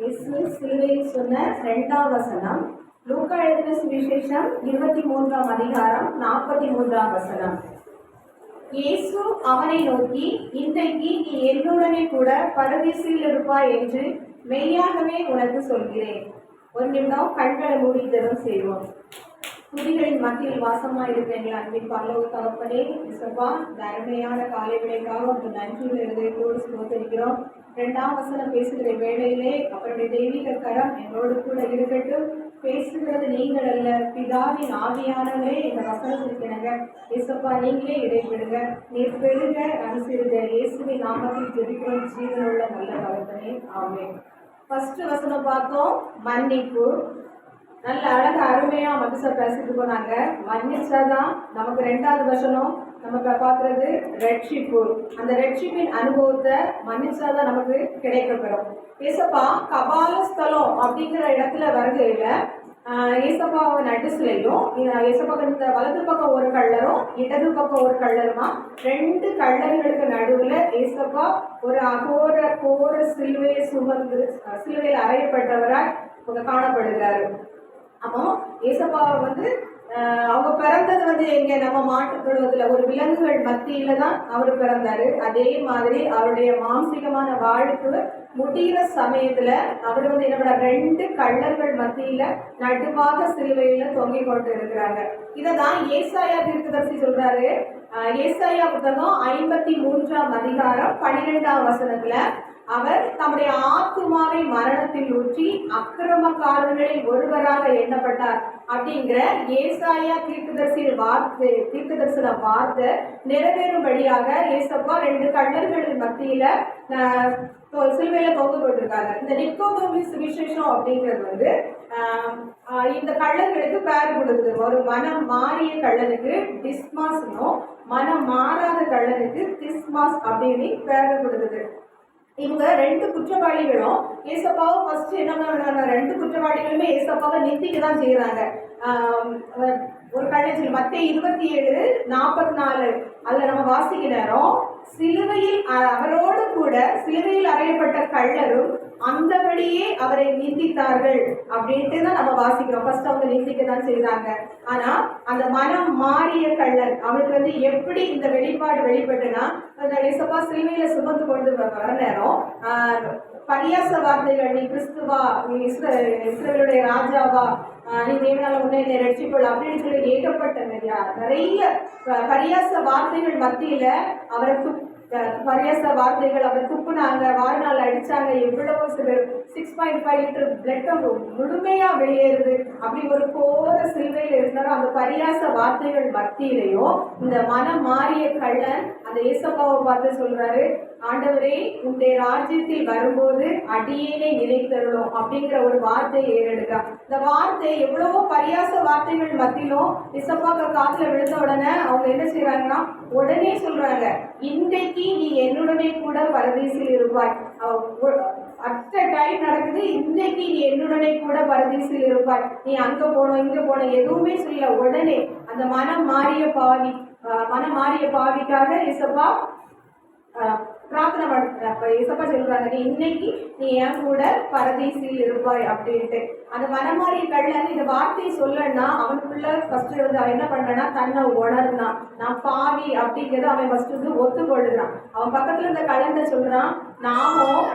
இயேசு சிலுவையில் சொன்ன இரண்டாம் வசனம். லூக்கா எழுதின சுவிசேஷம் இருபத்தி மூன்றாம் அதிகாரம் நாற்பத்தி மூன்றாம் வசனம். இயேசு அவனை நோக்கி இன்றைக்கு நீ என்னுடனே கூட பரதேசியில் இருப்பாய் என்று மெய்யாகவே உனக்கு சொல்கிறேன். ஒரு நிமிடம் கண்களை மூடி தரும் செய்வோம். குடிகளின் மத்தியில் வாசமாக இருக்கிறீங்களா அன்பின் பல்லவ தகப்பனே இசப்பா இந்த அருமையான காலை விடைக்காக உங்கள் நன்றியுள்ள இருதயத்தோடு சுமத்திருக்கிறோம் ரெண்டாம் வசனம் பேசுகிற வேளையிலே அவருடைய தெய்வீக கரம் எங்களோடு கூட இருக்கட்டும். பேசுகிறது நீங்கள் அல்ல பிதாவின் ஆவியானவரே இந்த வசனம் இருக்கிறாங்க இசப்பா நீங்களே இடைபெடுங்க நீர் பெருக அனுசரித இயேசுவின் நாமத்தில் ஜெபிக்கிறோம். ஜீவனுள்ள நல்ல தகப்பனே ஆமே ஃபர்ஸ்ட் வசனம் பார்த்தோம். மன்னிப்பு. நல்ல அழகு அருமையா சார் பேசிட்டு போனாங்க மன்னிச்சாதான் நமக்கு ரெண்டாவது வசனம் நம்ம பார்க்குறது பார்க்கறது ரட்சிப்பு. அந்த ரட்சிப்பின் அனுபவத்தை மன்னிச்சாதான் நமக்கு கிடைக்கப்பெறும் ஏசப்பா கபாலஸ்தலம் அப்படிங்கிற இடத்துல வருகையில ஆஹ் ஏசப்பாவை நடுசுலையும் ஏசப்பாக்கு இந்த வலது பக்கம் ஒரு கள்ளரும் இடது பக்கம் ஒரு கள்ளருமா ரெண்டு கள்ளர்களுக்கு நடுவில் ஏசப்பா ஒரு அகோர கோர சிலுவையை சுமந்து சிலுவையில் அறையப்பட்டவராய் காணப்படுகிறார் காணப்படுகிறாரு. அப்போ ஏசப்பா வந்து அவங்க பிறந்தது வந்து எங்க நம்ம மாட்டுத் ஒரு விலங்குகள் மத்தியில தான் அவர் பிறந்தாரு. அதே மாதிரி அவருடைய மாம்சிகமான வாழ்க்கை முடிகிற சமயத்துல அவர் வந்து என்னோட ரெண்டு கள்ளர்கள் மத்தியில நடுவாக சிலுவையில தொங்கிக் கொண்டு இருக்கிறாங்க. இததான் ஏசாயா தீர்க்கதரிசி சொல்றாரு. ஏசாயா புத்தகம் ஐம்பத்தி மூன்றாம் அதிகாரம் பன்னிரெண்டாம் வசனத்துல அவர் தம்முடைய ஆத்துமாவை மரணத்தில் ஊற்றி அக்கிரமக்காரர்களில் ஒருவராக எண்ணப்பட்டார். அப்படிங்கிற ஏசாயா தீர்க்கதரிசி வார்த்தை தீர்க்கதரிசன வார்த்தை நிறைவேறும்படியாக ஏசப்பா ரெண்டு கண்ணர்களின் மத்தியில சிலுவையில தொங்க கொண்டிருக்காங்க இந்த நிக்கோதோமி சுவிசேஷம் அப்படிங்கிறது வந்து இந்த கள்ளர்களுக்கு பேர் கொடுக்குது. ஒரு மனம் மாறிய கள்ளனுக்கு டிஸ்மாஸ்னும் மனம் மாறாத கள்ளனுக்கு திஸ்மாஸ் அப்படின்னு பேர் கொடுக்குது. இவங்க ரெண்டு குற்றவாளிகளும் ஏசப்பாவை ஃபர்ஸ்ட் என்ன பண்ணுறாங்க ரெண்டு குற்றவாளிகளுமே ஏசப்பாவை நிந்திக்க தான் செய்கிறாங்க. ஒரு கள்ளத்தில் மத்திய இருபத்தி ஏழு நாற்பத்தி நாலு அதில் நம்ம வாசிக்க நேரம் சிலுவையில் அவரோடு கூட சிலுவையில் அறையப்பட்ட கள்ளரும் அந்தபடியே அவரை நிந்தித்தார்கள் அப்படின்ட்டு தான் நம்ம வாசிக்கிறோம். ஃபர்ஸ்ட் அவங்க நிந்திக்க தான் செய்தாங்க. ஆனா அந்த மனம் மாறிய கள்ளன் அவனுக்கு வந்து எப்படி இந்த வெளிப்பாடு வெளிப்பட்டுனா அந்த இயேசப்பா சிலுவையில சுமந்து கொண்டு வர நேரம் பரியாச வார்த்தைகள் நீ கிறிஸ்துவா நீ இஸ்ர ராஜாவா நீ தேவனால உன்னை என்னை ரட்சிக்கொள் அப்படின்னு சொல்லி ஏகப்பட்ட நிறைய நிறைய பரியாச வார்த்தைகள் மத்தியில அவரை துப் பரியாச வார்த்தைகள் அவரை துப்புனாங்க. வாழ்நாள் அடிச்சாங்க. எவ்வளவோ six point five litre blood முழுமையா வெளியேறுது. அப்படி ஒரு கோர சிலுவையில் இருந்தாலும் அந்த பரியாச வார்த்தைகள் மத்தியிலையும் இந்த மனம் மாறிய கள்ளன் அந்த ஏசப்பாவை பார்த்து சொல்றாரு ஆண்டவரே உடைய ராஜ்யத்தில் வரும்போது அடியேனை நிலைத்தருளும் அப்படிங்கிற ஒரு வார்த்தையை ஏறெடுக்க. இந்த வார்த்தை எவ்வளவோ பரியாச வார்த்தைகள் மத்தியிலும் இசப்பாக்க காத்துல விழுந்த உடனே அவங்க என்ன செய்யறாங்கன்னா உடனே சொல்றாங்க இன்றைக்கு நீ என்னுடனே கூட பரதேசில் இருப்பாய். அத்த டைம் நடக்குது இன்னைக்கு நீ என்னுடனே கூட பரதேசில் இருப்பாய். நீ அங்க போனோம் இங்க போனோம் எதுவுமே சொல்ல உடனே அந்த மனம் மாறிய பாவி மனம் மாறிய பாவிக்காக இசப்பா பிரார்த்தனை பண்ணுறேன் அப்போ இசப்பா சொல்கிறாங்க நீ இன்னைக்கு நீ என் கூட பரதேசியில் இருப்பாய் அப்படின்ட்டு. அந்த மனமாறிய கள்ளன் இந்த வார்த்தையை சொல்லனா அவனுக்குள்ள ஃபர்ஸ்ட் வந்து அவன் என்ன பண்ணனா தன்னை உணர்ந்தான் நான் பாவி அப்படிங்கிறத அவன் ஃபர்ஸ்ட் வந்து ஒத்துக்கொள்ளுறான் அவன் பக்கத்துல இருந்த கலந்த சொல்கிறான் நாமும்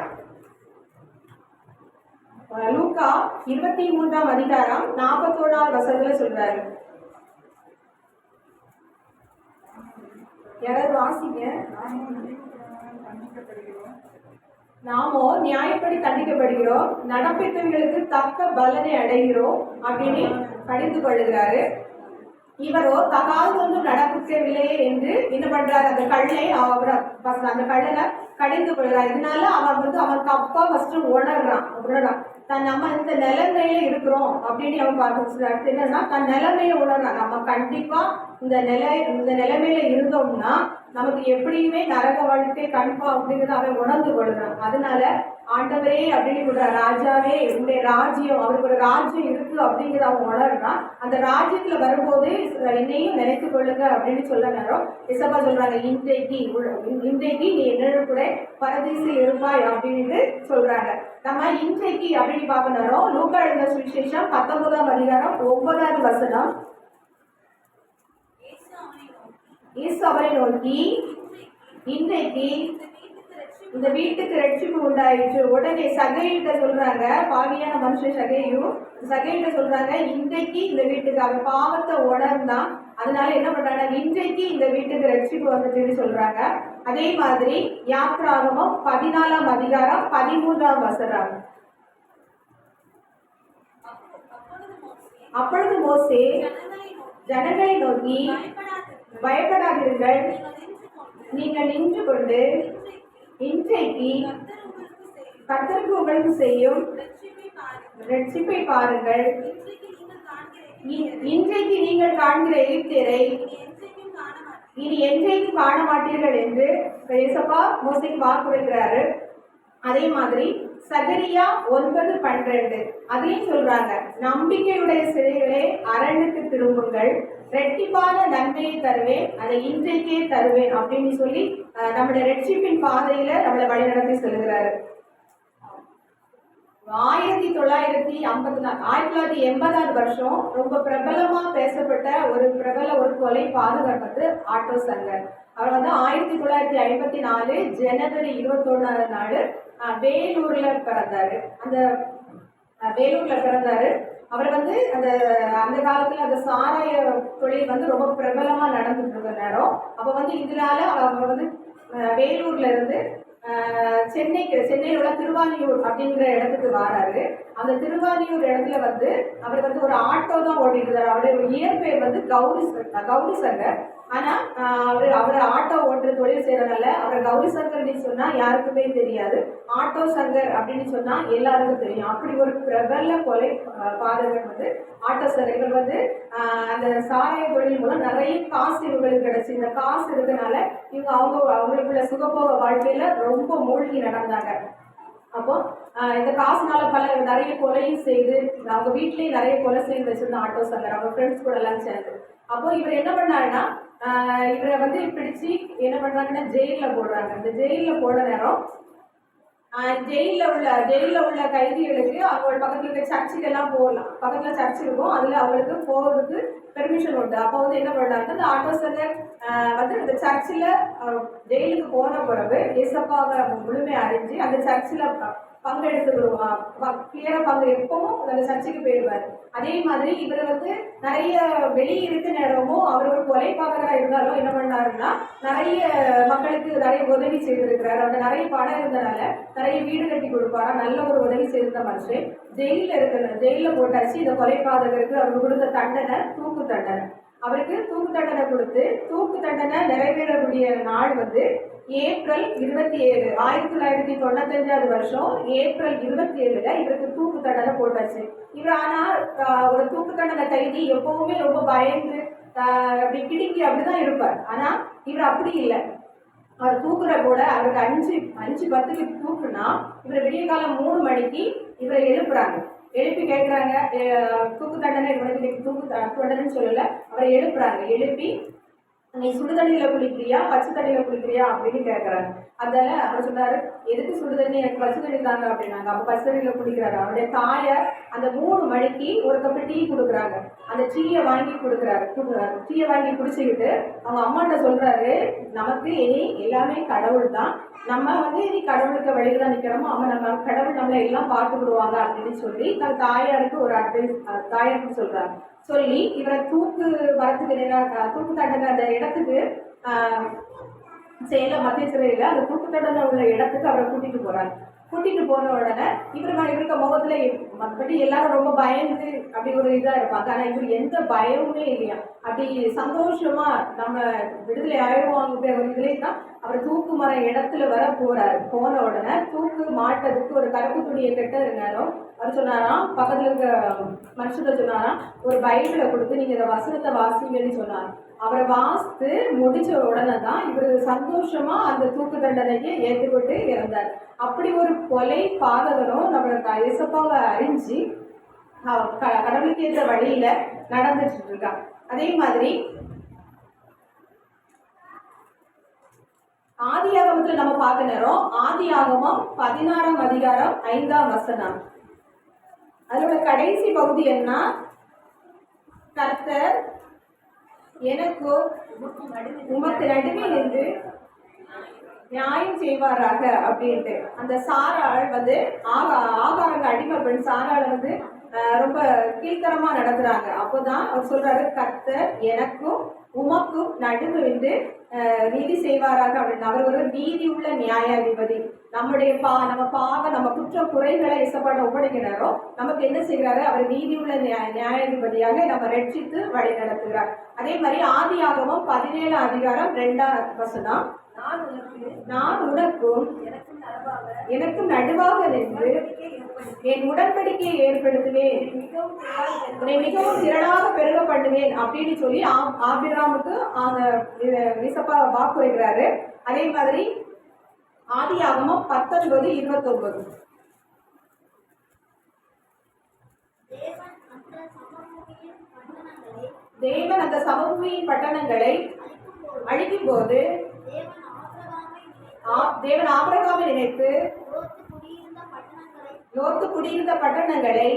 லூக்கா இருபத்தி மூன்றாம் அதிகாரம் நாற்பத்தோடாம் வசதியில் சொல்றாரு. யாராவது வாசிங்க? நாமோ நியாயப்படி தண்டிக்கப்படுகிறோம். நடப்பித்தவர்களுக்கு தக்க பலனை அடைகிறோம் அப்படின்னு படித்து கொள்ளுகிறாரு இவரோ தகாது ஒன்றும் நடக்கவில்லையே என்று என்ன பண்றாரு? அந்த கல்லை அவர் அந்த கல்லனை கடிந்து கொள்கிறான் இதனால அவன் வந்து அவன் தப்பா ஃபர்ஸ்ட் உணர்றான். உணர்றான். தன் நம்ம இந்த நிலைமையில இருக்கிறோம் அப்படின்னு அவன் பார்த்து அடுத்து என்னன்னா தன் நிலைமையை உணர்றான். நம்ம கண்டிப்பா இந்த நிலை இந்த நிலைமையில இருந்தோம்னா நமக்கு எப்படியுமே நரக வாழ்க்கை கண்பா அப்படிங்கிறத அவன் உணர்ந்து கொள்கிறான் அதனால ஆண்டவரே அப்படின்னு சொல்றாரு ராஜாவே உடைய ராஜ்யம் அவருக்கு ஒரு ராஜ்யம் இருக்கு அப்படிங்கிறத அவங்க உணர்றா. அந்த ராஜ்யத்துல வரும்போது என்னையும் நினைத்து கொள்ளுங்க அப்படின்னு சொல்ல நேரம். இசப்பா சொல்றாங்க இன்றைக்கு இன்றைக்கு நீ என்னோட கூட பரதேசில் இருப்பாய் அப்படின்னு சொல்றாங்க. நம்ம இன்றைக்கு அப்படின்னு பார்க்க நேரம். லூக்கா எழுந்த சுவிசேஷம் பத்தொன்பதாம் அதிகாரம் ஒன்பதாவது வசனம். இயேசு இயேசு அவரை நோக்கி இன்றைக்கு இந்த வீட்டுக்கு ரட்சிப்பு உண்டாயிடுச்சு. உடனே சகையிட்ட சொல்றாங்க பாவியான மனுஷன் சகையும் சகையிட்ட சொல்றாங்க இன்றைக்கு இந்த வீட்டுக்கு அவன் பாவத்தை உணர்ந்தான். அதனால என்ன பண்றாங்க இன்றைக்கு இந்த வீட்டுக்கு ரட்சிப்பு வந்துச்சுன்னு சொல்றாங்க. அதே மாதிரி யாத்ராகமம் பதினாலாம் அதிகாரம் பதிமூன்றாம் வசனம். அப்பொழுது மோசே ஜனங்களை நோக்கி, பயப்படாதீர்கள் நீங்கள் நின்று கொண்டு இன்றைக்கு கத்தருக்கு கர்த்தர் உங்களுக்கு செய்யும் ரட்சிப்பை பாருங்கள். இன்றைக்கு நீங்கள் காண்கிற எழுத்திரை இனி என்றைக்கும் காண மாட்டீர்கள். என்று பேசப்பா மோசைக்கு வாக்குறுக்கிறாரு அதே மாதிரி சகரியா ஒன்பது பன்னிரண்டு அதையும் சொல்றாங்க நம்பிக்கையுடைய சிறைகளே அரணுக்கு திரும்புங்கள் ரெட்டிப்பான நன்மையை தருவேன் அதை இன்றைக்கே தருவேன் அப்படின்னு சொல்லி நம்முடைய ரெட்சிப்பின் பாதையில நம்மளை வழிநடத்தி செல்கிறாரு ஆயிரத்தி தொள்ளாயிரத்தி ஐம்பத்தி நாலு ஆயிரத்தி தொள்ளாயிரத்தி எண்பதாவது வருஷம் ரொம்ப பிரபலமா பேசப்பட்ட ஒரு பிரபல ஒரு கொலை பாதுகாப்பது ஆட்டோ சங்கர். அவர் வந்து ஆயிரத்தி தொள்ளாயிரத்தி ஐம்பத்தி நாலு ஜனவரி இருபத்தொன்னாவது நாள் அஹ், வேலூர்ல பிறந்தாரு. அந்த வேலூர்ல பிறந்தாரு. அவர் வந்து அந்த அந்த காலத்துல அந்த சாராய தொழில் வந்து ரொம்ப பிரபலமா நடந்துட்டு இருந்த நேரம். அப்ப வந்து இதனால அவர் வந்து வேலூர்ல இருந்து சென்னைக்கு சென்னையில் உள்ள திருவாரியூர் அப்படிங்கிற இடத்துக்கு வராரு. அந்த திருவாரியூர் இடத்துல வந்து அவர் வந்து ஒரு ஆட்டோ தான் ஓட்டிட்டு இருந்தார் அவருடைய ஒரு இயற்பெயர் வந்து கௌரி கௌரி சங்கர். ஆனால் அவர் அவர் ஆட்டோ ஓட்டுற தொழில் செய்கிறனால அவர் கௌரி சங்கர்னு சொன்னால் யாருக்குமே தெரியாது. ஆட்டோ சங்கர் அப்படின்னு சொன்னால் எல்லாருக்கும் தெரியும். அப்படி ஒரு பிரபல கொலை ஆஹ், பாதகர் வந்து ஆட்டோ சங்கர். இவர் வந்து அந்த சாராய தொழில் மூலம் நிறைய காசு இவங்களுக்கு கிடச்சி. இந்த காசு இருக்கிறதுனால இவங்க அவங்க அவங்களுக்குள்ள சுகபோக வாழ்க்கையில் ரொம்ப மூழ்கி நடந்தாங்க. அப்போ இந்த காசுனால பல நிறைய கொலையும் செய்து அவங்க வீட்லேயும் நிறைய கொலை செய்து வச்சிருந்த ஆட்டோ சங்கர். அவங்க ஃப்ரெண்ட்ஸ் கூட எல்லாம் சேர்ந்து. அப்போ இவர் என்ன பண்ணாருன்னா இவரை வந்து பிடிச்சு என்ன பண்றாங்கன்னா ஜெயில போடுறாங்க. அந்த ஜெயில போட நேரம் ஜெயில உள்ள ஜெயில உள்ள கைதிகளுக்கு அவங்களோட பக்கத்துல இருக்க சர்ச்சுக்கு எல்லாம் போகலாம். பக்கத்துல சர்ச் இருக்கும். அதுல அவங்களுக்கு போகிறதுக்கு பெர்மிஷன் உண்டு. அப்போ வந்து என்ன பண்ணாங்க அந்த ஆட்டோ வந்து அந்த சர்ச்சில் ஜெயிலுக்கு போன பிறகு ஏசப்பாவை முழுமை அறிஞ்சு அந்த சர்ச்சில் பங்கெடுத்துக்கிடுவான் கிளியரா பங்கு எப்பவும் அந்த சர்ச்சுக்கு போயிடுவார். அதே மாதிரி இவர் வந்து நிறைய வெளியே இருக்க நேரமும் அவர் ஒரு கொலைப்பாளராக இருந்தாலும் என்ன பண்ணாருன்னா நிறைய மக்களுக்கு நிறைய உதவி செய்திருக்கிறார். அவர் நிறைய பணம் இருந்தனால நிறைய வீடு கட்டி கொடுப்பாரா? நல்ல ஒரு உதவி செய்திருந்த மனுஷன் ஜெயிலில் இருக்கிற ஜெயிலில் போட்டாச்சு. இந்த கொலைப்பாதகருக்கு அவர் கொடுத்த தண்டனை தூக்கு தண்டனை. அவருக்கு தூக்கு தண்டனை கொடுத்து தூக்கு தண்டனை நிறைவேறக்கூடிய நாள் வந்து ஏப்ரல் இருபத்தி ஏழு ஆயிரத்தி தொள்ளாயிரத்தி தொண்ணூத்தஞ்சாவது வருஷம் ஏப்ரல் இருபத்தி ஏழுல இவருக்கு தூக்கு தண்டனை போட்டாச்சு. இவர் ஆனா ஒரு தூக்கு தண்டனை கைதி எப்பவுமே ரொம்ப பயந்து அப்படி கிடுக்கி அப்படிதான் இருப்பார். ஆனா இவர் அப்படி இல்லை. அவர் தூக்குற கூட அவருக்கு அஞ்சு அஞ்சு பத்துக்கு தூக்குனா இவர் விடிய காலம் மூணு மணிக்கு இவரை எழுப்புறாங்க. எழுப்பி கேட்குறாங்க தூக்கு தண்டனை தூக்கு தண்டனைன்னு சொல்லலை. அவரை எழுப்புறாங்க. எழுப்பி நீ சுடுதண்ணியில் குளிக்கிறியா? பச்சை தண்ணியில் குளிக்கிறியா? அப்படின்னு கேட்குறாங்க அதால அவர் சொன்னார் எதுக்கு சுடு தண்ணி? எனக்கு பச்சை தண்ணி தாங்க அப்படின்னாங்க. அப்போ பச்சை தண்ணியில் குளிக்கிறாரு. அவருடைய தாயார் அந்த மூணு மணிக்கு ஒரு கப்பு டீ கொடுக்குறாங்க. அந்த டீயை வாங்கி கொடுக்குறாரு. கொடுக்குறாரு. டீயை வாங்கி குடிச்சுக்கிட்டு அவங்க அம்மாட்ட சொல்றாரு நமக்கு இனி எல்லாமே கடவுள் தான் நம்ம வந்து நீ கடவுளுக்கு வழியில தான் நிக்கிறோமோ அவன் நம்ம கடவுள் நம்மளை எல்லாம் பார்த்து விடுவாங்க அப்படின்னு சொல்லி தன் தாயாருக்கு ஒரு அட்வைஸ் தாயாருக்கு சொல்றாங்க. சொல்லி இவரை தூக்கு வரத்துக்கு நேராக தூக்கு தண்டனை அந்த இடத்துக்கு ஆஹ், சேலம் மத்திய சிறையில் அந்த தூக்கு தண்டனை உள்ள இடத்துக்கு அவரை கூட்டிட்டு போறாங்க கூட்டிட்டு போன உடனே இவர் இவருக்கு முகத்துல மற்றபடி எல்லாரும் ரொம்ப பயந்து அப்படி ஒரு இதா இருப்பாங்க. ஆனா இவர் எந்த பயமுமே இல்லையா? அப்படி சந்தோஷமா நம்ம விடுதலை ஆயிடுவாங்க ஒரு இதுலேயே தான் அவர் தூக்கு மர இடத்துல வர போறாரு. போன உடனே தூக்கு மாட்டதுக்கு ஒரு கருப்பு துணியை கட்ட இருந்தாலும் அவர் சொன்னாராம் பக்கத்துல இருக்கிற மனுஷத்தை சொன்னாராம் ஒரு பைபிளை கொடுத்து நீங்க இந்த வசனத்தை வாசிங்கன்னு சொன்னார். அவரை வாசித்து முடிச்ச உடனே தான் இவர் சந்தோஷமா அந்த தூக்கு தண்டனையை ஏற்றுக்கொண்டு இறந்தார். அப்படி ஒரு கொலை பாதகரும் நம்மளோட இசப்பாவை அறிஞ்சு கடவுளுக்கு ஏற்ற வழியில நடந்துட்டு இருக்கா அதே மாதிரி ஆதியாகமத்துல நம்ம பார்க்க நேரம் ஆதியாகமம் பதினாறாம் அதிகாரம் ஐந்தாம் வசனம். கடைசி பகுதி என்ன? கர்த்தர் எனக்கு உமக்கு நடுவே நின்று நியாயம் செய்வாராக அப்படின்ட்டு. அந்த சாராள் வந்து ஆகா ஆகாரங்க அடிமை பெண் சாராள் வந்து ரொம்ப கீழ்த்தரமா நடத்துறாங்க. அப்போதான் அவர் சொல்றாரு கர்த்தர் எனக்கும் உமக்கும் நடுவு ஆஹ், நீதி செய்வாராக அப்படின்னு அவர் ஒரு நீதி உள்ள நியாயாதிபதி. நம்முடைய பா நம்ம பாவ நம்ம குற்ற குறைகளை இசப்பாட ஒப்படைக்கிறாரோ நமக்கு என்ன செய்கிறாரு? அவர் நீதி உள்ள நியா- நியாயாதிபதியாக நம்ம ரட்சித்து வழி நடத்துகிறார். அதே மாதிரி ஆதியாகமம் பதினேழு அதிகாரம் ரெண்டாம் வசனம். நான் உனக்கு நான் உனக்கும் எனக்கும் நடுவாக நின்று என் உடன்படிக்கையை ஏற்படுத்துவேன். மிகவும் உன்னை மிகவும் திரளாக பெருக பண்ணுவேன் அப்படின்னு சொல்லி ஆ- ஆபிரகாமுக்கு அந்த விசப்பா வாக்குறுகிறாரு அதே மாதிரி ஆதியாகமம் பத்தொன்பது இருபத்தொன்பது. தேவன் அந்த சமபூமியின் பட்டணங்களை அழிக்கும் போது தேவன் ஆபரகாமை நினைத்து யோர்த்து குடியிருந்த பட்டணங்களை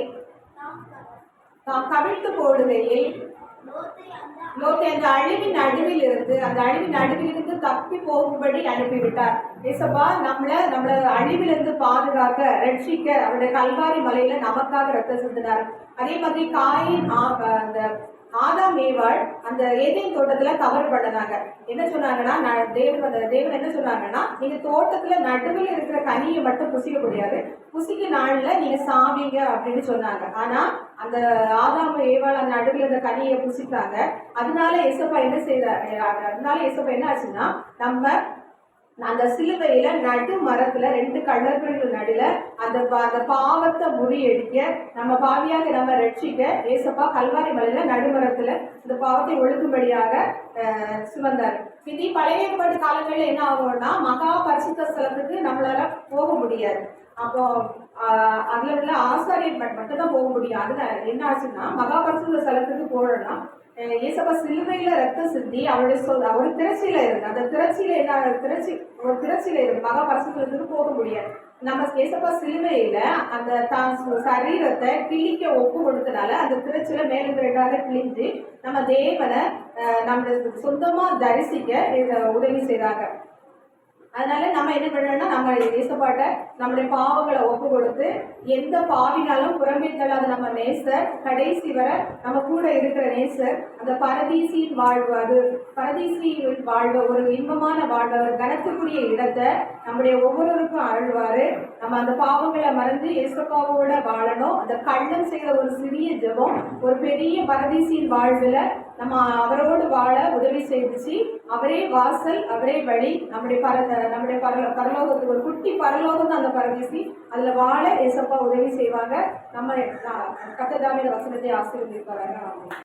தாம் கவிழ்த்து போடுகையில் லோத்தை அந்த அழிவின் நடுவில் இருந்து அந்த அழிவின் நடுவில் இருந்து தப்பி போகும்படி அனுப்பிவிட்டார். ஏசப்பா நம்மள நம்மள அழிவிலிருந்து பாதுகாக்க ரட்சிக்க அவருடைய கல்வாரி மலையில நமக்காக ரத்தம் சிந்தினார் அதே மாதிரி காயின் ஆ- அந்த ஆதாம் ஏவாள் அந்த ஏதேன் தோட்டத்துல தவறு பண்ணனாங்க என்ன சொன்னாங்கன்னா தேவன் அந்த தேவன் என்ன சொன்னாங்கன்னா நீங்க தோட்டத்துல நடுவில் இருக்கிற கனியை மட்டும் புசிக்க முடியாது. புசிக்க நாள்ல நீங்க சாவீங்க அப்படின்னு சொன்னாங்க. ஆனா அந்த ஆதாம் ஏவாள் அந்த நடுவில் அந்த கனியை புசித்தாங்க அதனால எசப்பா என்ன செய்தார் அதனால எசப்பா என்ன ஆச்சுன்னா நம்ம அந்த சிலுவையில நடு மரத்துல ரெண்டு கள்ளர்கள் நடுல அந்த பா- அந்த பாவத்தை முறியடிக்க நம்ம பாவியாக நம்ம ரட்சிக்க ஏசப்பா கல்வாரி மலையில நடுமரத்துல இந்த பாவத்தை ஒழுக்கும்படியாக சுமந்தார். இது பழைய ஏற்பாடு காலங்களில் என்ன ஆகும்னா மகா பரிசுத்த ஸ்தலத்துக்கு நம்மளால போக முடியாது. அப்போ அதுல உள்ள ஆசாரியர் மட்டும் தான் போக முடியும். அதுல என்ன ஆச்சுன்னா மகா பரிசுத்த ஸ்தலத்துக்கு போகணும்னா ஏசப்பா சிலுவையில ரத்தம் சிந்தி அவருடைய சொல் அவர் திரச்சியில இருந்து அந்த திரச்சியில என்ன திரச்சி ஒரு திரச்சியில இருந்து மகா போக முடியாது. நம்ம ஏசப்பா சிலுவையில அந்த தான் சரீரத்தை கிழிக்க ஒப்பு கொடுத்தனால அந்த திரச்சில மேலும் ரெண்டாக கிழிஞ்சு நம்ம தேவனை நம்ம சொந்தமா தரிசிக்க உதவி செய்தாங்க அதனால நம்ம என்ன பண்ணணும்னா நம்ம இயேசுப்பாட்ட நம்முடைய பாவங்களை ஒப்பு கொடுத்து எந்த பாவினாலும் புறம்பே தள்ளாத நம்ம நேசர் கடைசி வரை நம்ம கூட இருக்கிற நேசர் அந்த பரதீசியின் வாழ்வு அது. பரதீசியின் வாழ்வு ஒரு இன்பமான வாழ்வு ஒரு கனத்துக்குரிய இடத்தை நம்முடைய ஒவ்வொருவருக்கும் அருள்வாரு. நம்ம அந்த பாவங்களை மறந்து இயேசப்பாவோட வாழணும். அந்த கள்ளம் செய்கிற ஒரு சிறிய ஜெபம் ஒரு பெரிய பரதீசியின் வாழ்வில் நம்ம அவரோடு வாழ உதவி செய்துச்சு. அவரே வாசல் அவரே வழி நம்முடைய பர நம்முடைய பரலோ பரலோகத்துக்கு ஒரு குட்டி பரலோகம் தான் அந்த பரதேசி. அதில் வாழ ஏசப்பா உதவி செய்வாங்க. நம்ம கத்ததாமிய வசனத்தை ஆசீர்வதிப்பாங்க ஆமென்.